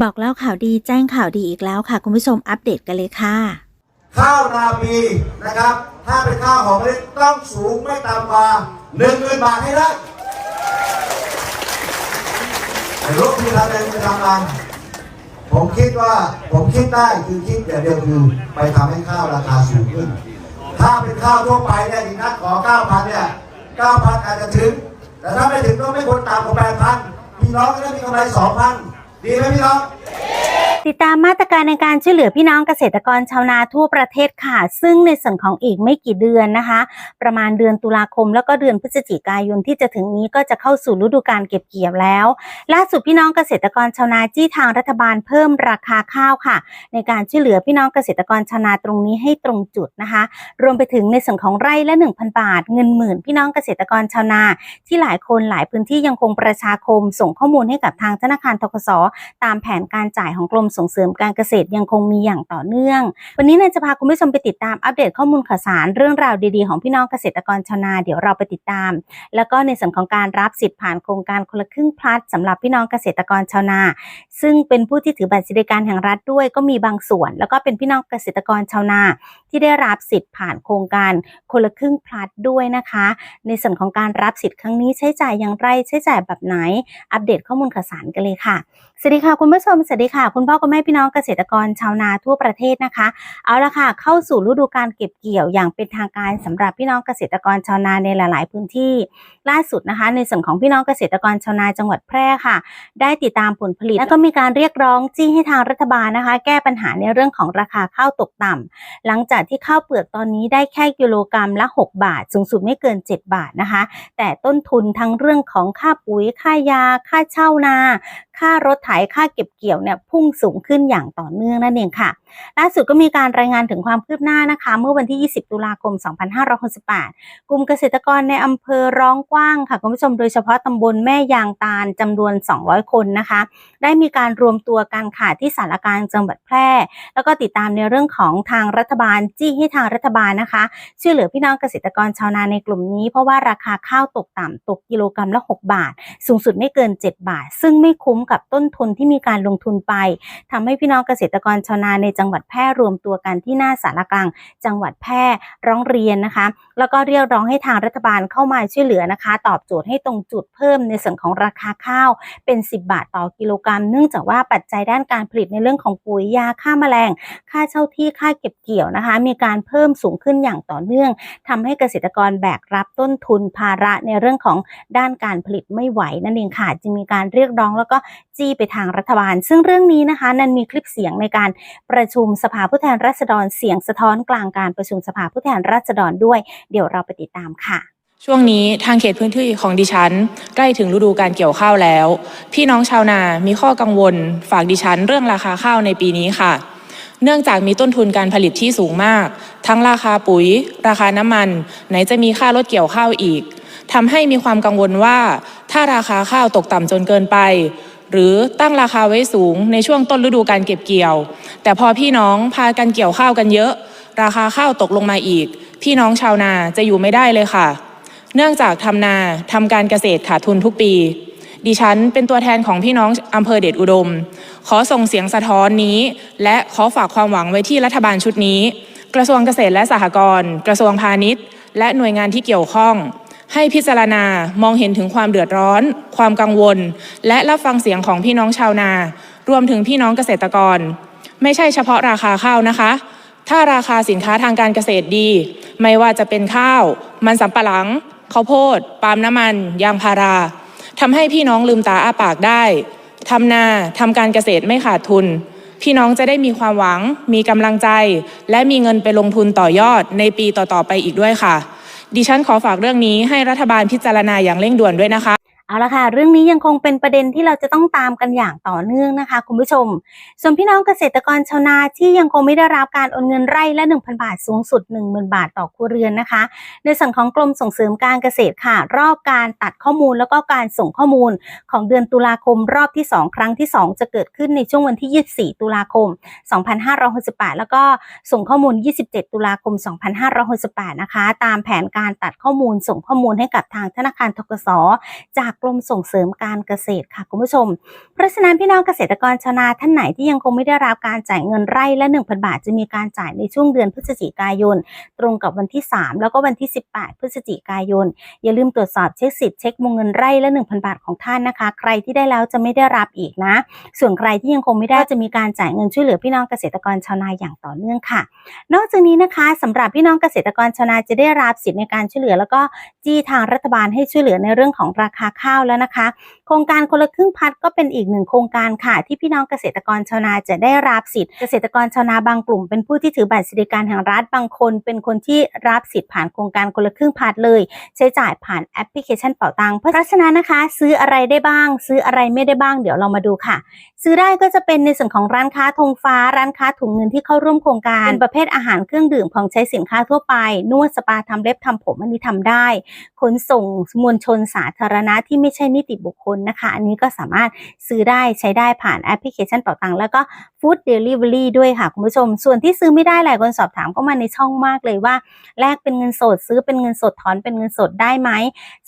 บอกเล่าข่าวดีแจ้งข่าวดีอีกแล้วค่ะ คุณผู้ชมอัปเดตกันเลยค่ะ ข้าวนาปีนะครับ ถ้าเป็นข้าวหอมมะลิต้องสูงไม่ต่ำกว่าหนึ่งหมื่นบาทให้ได้แต่ลูกที่ทำเองจะทำมันผมคิดว่าผมคิดได้คือคิดอย่างเดียวคือไปทำให้ข้าวราคาสูงขึ้น ถ้าเป็นข้าวทั่วไปเนี่ยดีนักขอเก้าพันเนี่ยเก้าพันอาจจะถึง แต่ถ้าไม่ถึงก็ไม่ควรต่ำกว่าแปดพันพี่น้องก็ได้มีกำไรสองพัน Devi Milan. ติดตามมาตรการในการช่วยเหลือพี่น้องเกษตรกรชาวนาทั่วประเทศค่ะ ซึ่งในส่วนของอีกไม่กี่เดือนนะคะ ประมาณเดือนตุลาคม แล้วก็เดือนพฤศจิกายนที่จะถึงนี้ก็จะเข้าสู่ฤดูการเก็บเกี่ยวแล้ว ล่าสุดพี่น้องเกษตรกรชาวนาจี้ทางรัฐบาลเพิ่มราคาข้าวค่ะ ในการช่วยเหลือพี่น้องเกษตรกรชาวนาตรงนี้ให้ตรงจุดนะคะ รวมไปถึงในส่วนของไร่ละ 1,000 บาท เงินหมื่นพี่น้องเกษตรกรชาวนา ที่หลายคนหลายพื้นที่ยังคงประชาคม ส่งข้อมูลให้กับทางธนาคารทกสตามแผนการจ่ายของกรมส่งเสริมการเกษตรยังคงมีอย่างต่อเนื่อง วันนี้เนยจะพาคุณผู้ชมไปติดตามอัปเดตข้อมูลข่าวสารเรื่องราวดีๆ ของพี่น้องเกษตรกรชาวนาเดี๋ยวเราไปติดตาม แล้วก็ในส่วนของการรับสิทธิ์ผ่านโครงการคนละครึ่งพลัดสำหรับพี่น้องเกษตรกรชาวนา ซึ่งเป็นผู้ที่ถือบัตรสวัสดิการแห่งรัฐด้วยก็มีบางส่วน แล้วก็เป็นพี่น้องเกษตรกรชาวนา ที่ได้รับสิทธิ์ผ่านโครงการคนละครึ่งพลัดด้วยนะคะ ในส่วนของการรับสิทธิ์ครั้งนี้ใช้จ่ายอย่างไรใช้จ่ายแบบไหน อัปเดตข้อมูลข่าวสารกันเลยค่ะสวัสดีค่ะคุณผู้ชมสวัสดีค่ะ คุณพ่อคุณแม่พี่น้องเกษตรกรชาวนาทั่วประเทศนะคะ เอาละค่ะ เข้าสู่ฤดูการเก็บเกี่ยวอย่างเป็นทางการสำหรับพี่น้องเกษตรกรชาวนาในหลาย ๆ พื้นที่ล่าสุดนะคะ ในส่วนของพี่น้องเกษตรกรชาวนาจังหวัดแพร่ค่ะ ได้ติดตามผลผลิต และก็มีการเรียกร้องจี้ให้ทางรัฐบาลนะคะ แก้ปัญหาในเรื่องของราคาข้าวตกต่ำหลังจากที่ข้าวเปลือกตอนนี้ได้แค่กิโลกรัมละ 6 บาท สูงสุดไม่เกิน 7 บาทนะคะ แต่ต้นทุนทั้งเรื่องของค่าปุ๋ยค่ายา ค่าเช่านา ค่ารถไถค่าเก็บเกี่ยวเนี่ยพุ่งสูงขึ้นอย่างต่อเนื่องนั่นเองค่ะล่าสุดก็มีการรายงานถึงความคืบหน้านะคะ เมื่อวันที่ 20 ตุลาคม 2568 กลุ่มเกษตรกรในอำเภอร้องกว้างค่ะคุณผู้ชมโดยเฉพาะตำบลแม่ยางตาลจำนวน 200 คนนะคะ ได้มีการรวมตัวกันค่ะที่สารกลางจังหวัดแพร่ แล้วก็ติดตามในเรื่องของทางรัฐบาลจี้ให้ทางรัฐบาลนะคะ ช่วยเหลือพี่น้องเกษตรกรชาวนาในกลุ่มนี้ เพราะว่าราคาข้าวตกต่ำตกกิโลกรัมละ 6 บาท สูงสุดไม่เกิน 7 บาท ซึ่งไม่คุ้มกับต้นทุนที่มีการลงทุนไปทำให้พี่น้องเกษตรกรชาวนาในจังหวัดแพร่รวมตัวกันที่หน้าสารกลางจังหวัดแพร่ร้องเรียนนะคะ แล้วก็เรียกร้องให้ทางรัฐบาลเข้ามาช่วยเหลือนะคะ ตอบโจทย์ให้ตรงจุดเพิ่มในส่วนของราคาข้าวเป็น 10 บาทต่อกิโลกรัม เนื่องจากว่าปัจจัยด้านการผลิตในเรื่องของปุ๋ยยาค่าแมลง ค่าเช่าที่ค่าเก็บเกี่ยวนะคะ มีการเพิ่มสูงขึ้นอย่างต่อเนื่องทำให้เกษตรกรแบกรับต้นทุนภาระในเรื่องของด้านการผลิตไม่ไหวนั่นเองค่ะจึงมีการเรียกร้องแล้วก็จี้ไปทางรัฐบาล ซึ่งเรื่องนี้นะคะ นั้นมีคลิปเสียงในการประประชุมสภาผู้แทนราษฎรเสียงสะท้อนกลางการประชุมสภาผู้แทนราษฎรด้วย เดี๋ยวเราไปติดตามค่ะ ช่วงนี้ทางเขตพื้นที่ของดิฉัน ใกล้ถึงฤดูการเกี่ยวข้าวแล้ว พี่น้องชาวนามีข้อกังวล ฝากดิฉัน เรื่องราคาข้าวในปีนี้ค่ะ เนื่องจากมีต้นทุนการผลิตที่สูงมาก ทั้งราคาปุ๋ย ราคาน้ำมัน ไหนจะมีค่ารถเกี่ยวข้าวอีกทำให้มีความกังวลว่า ถ้าราคาข้าวตกต่ำจนเกินไป หรือตั้งราคาไว้สูงในช่วงต้นฤดูการเก็บเกี่ยว แต่พอพี่น้องพากันเกี่ยวข้าวกันเยอะ ราคาข้าวตกลงมาอีก พี่น้องชาวนาจะอยู่ไม่ได้เลยค่ะ เนื่องจากทำนาทำการเกษตรขาดทุนทุกปี ดิฉันเป็นตัวแทนของพี่น้องอำเภอเดชอุดม ขอส่งเสียงสะท้อนนี้ และขอฝากความหวังไว้ที่รัฐบาลชุดนี้ กระทรวงเกษตรและสหกรณ์ กระทรวงพาณิชย์ และหน่วยงานที่เกี่ยวข้อง ให้พิจารณามองเห็นถึงความเดือดร้อน ความกังวล และรับฟังเสียงของพี่น้องชาวนา รวมถึงพี่น้องเกษตรกร ไม่ใช่เฉพาะราคาข้าวนะคะ ถ้าราคาสินค้าทางการเกษตรดี ไม่ว่าจะเป็นข้าว มันสำปะหลังข้าวโพดปาล์มน้ำมัน ยางพาราทำให้พี่น้องลืมตาอ้าปากได้ทำนาทำการเกษตรไม่ขาดทุน พี่น้องจะได้มีความหวัง มีกำลังใจ และมีเงินไปลงทุนต่อยอดในปีต่อๆไปอีกด้วยค่ะ ดิฉันขอฝากเรื่องนี้ให้รัฐบาลพิจารณาอย่างเร่งด่วนด้วยนะคะ เอาละค่ะ เรื่องนี้ยังคงเป็นประเด็นที่เราจะต้องตามกันอย่างต่อเนื่องนะคะ คุณผู้ชม ส่วนพี่น้องเกษตรกรชาวนาที่ยังคงไม่ได้รับการโอนเงินไร่ละ 1,000 บาทสูงสุด 10,000 บาทต่อครัวเรือนนะคะ ในส่วนของกรมส่งเสริมการเกษตรค่ะ รอบการตัดข้อมูลแล้วก็การส่งข้อมูลของเดือนตุลาคม รอบที่ 2 ครั้งที่ 2 จะเกิดขึ้นในช่วงวันที่ 24 ตุลาคม 2568 แล้วก็ส่งข้อมูล 27 ตุลาคม 2568 นะคะ ตามแผนการตัดข้อมูลส่งข้อมูลให้กับทางธนาคารทกสจากกรมส่งเสริมการเกษตรค่ะคุณผู้ชม เพราะฉะนั้นพี่น้องเกษตรกรชาวนาท่านไหนที่ยังคงไม่ได้รับการจ่ายเงินไร่ละ1,000 บาท จะมีการจ่ายในช่วงเดือนพฤศจิกายน ตรงกับวันที่ 3 แล้วก็วันที่ 18 พฤศจิกายน อย่าลืมตรวจสอบเช็คสิทธิ์เช็ควงเงินไร่ละ1,000 บาทของท่านนะคะ ใครที่ได้แล้วจะไม่ได้รับอีกนะ ส่วนใครที่ยังคงไม่ได้จะมีการจ่ายเงินช่วยเหลือพี่น้องเกษตรกรชาวนาอย่างต่อเนื่องค่ะ นอกจากนี้นะคะสำหรับพี่น้องเกษตรกรชาวนาจะได้รับสิทธิ์ในการช่วยเหลือ แล้วก็จี้ทางรัฐบาลให้ช่วยเหลือในเรื่องของราคาข้าวแล้วนะคะ โครงการคนละครึ่งพัดก็เป็นอีกหนึ่งโครงการค่ะ ที่พี่น้องเกษตรกรชาวนาจะได้รับสิทธิ์เกษตรกรชาวนาบางกลุ่มเป็นผู้ที่ถือบัตรสวัสดิการแห่งรัฐบางคน เป็นคนที่รับสิทธิ์ผ่านโครงการคนละครึ่งพัดเลย ใช้จ่ายผ่านแอปพลิเคชันเป๋าตังค์เพราะฉะนั้นนะคะ ซื้ออะไรได้บ้าง ซื้ออะไรไม่ได้บ้างเดี๋ยวเรามาดูค่ะ ซื้อได้ก็จะเป็นในส่วนของร้านค้าธงฟ้า ร้านค้าถุงเงินที่เข้าร่วมโครงการเป็นประเภทอาหารเครื่องดื่มของใช้สินค้าทั่วไปนวดสปาทำเล็บทำผมอันนี้ทำได้ ขนส่งมวลชนสาธารณะที่ไม่ใช่นิติบุคคลนะคะ อันนี้ก็สามารถซื้อได้ใช้ได้ผ่านแอปพลิเคชันเป่าตังค์แล้วก็ฟู้ดเดลิเวอรี่ด้วยค่ะคุณผู้ชม ส่วนที่ซื้อไม่ได้หลายคนสอบถามก็มาในช่องมากเลยว่า แลกเป็นเงินสดซื้อเป็นเงินสดถอนเป็นเงินสดได้ไหม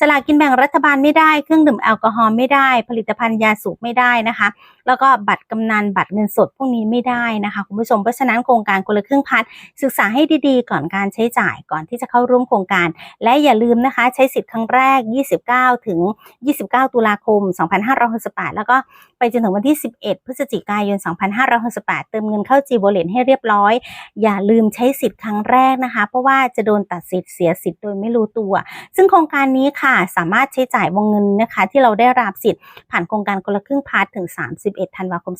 สลากกินแบ่งรัฐบาลไม่ได้เครื่องดื่มแอลกอฮอล์ไม่ได้ ผลิตภัณฑ์ยาสูบไม่ได้นะคะ แล้วก็บัตรกำนันบัตรเงินสดพวกนี้ไม่ได้นะคะคุณผู้ชมเพราะฉะนั้นโครงการคนละครึ่งพัดศึกษาให้ดีๆ ก่อนการใช้จ่ายก่อนที่จะเข้าร่วมโครงการ และอย่าลืมนะคะใช้สิทธิ์ครั้งแรก 29 ถึง 29 ตุลาคม 2568 แล้วก็ไปจนถึงวันที่ 11 พฤศจิกายน 2568 เติมเงินเข้า G Wallet ให้เรียบร้อย อย่าลืมใช้สิทธิ์ครั้งแรกนะคะ เพราะว่าจะโดนตัดสิทธิ์เสียสิทธิ์โดยไม่รู้ตัว ซึ่งโครงการนี้ค่ะสามารถใช้จ่ายวงเงินนะคะ ที่เราได้รับสิทธิ์ผ่านโครงการคนละครึ่งพาร์ทถึง31 ธันวาคม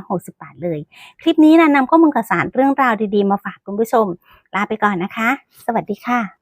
2568 เลย คลิปนี้นะนำข้อมูลข่าวสารเรื่องราวดีๆ มาฝากคุณผู้ชม ลาไปก่อนนะคะ สวัสดีค่ะ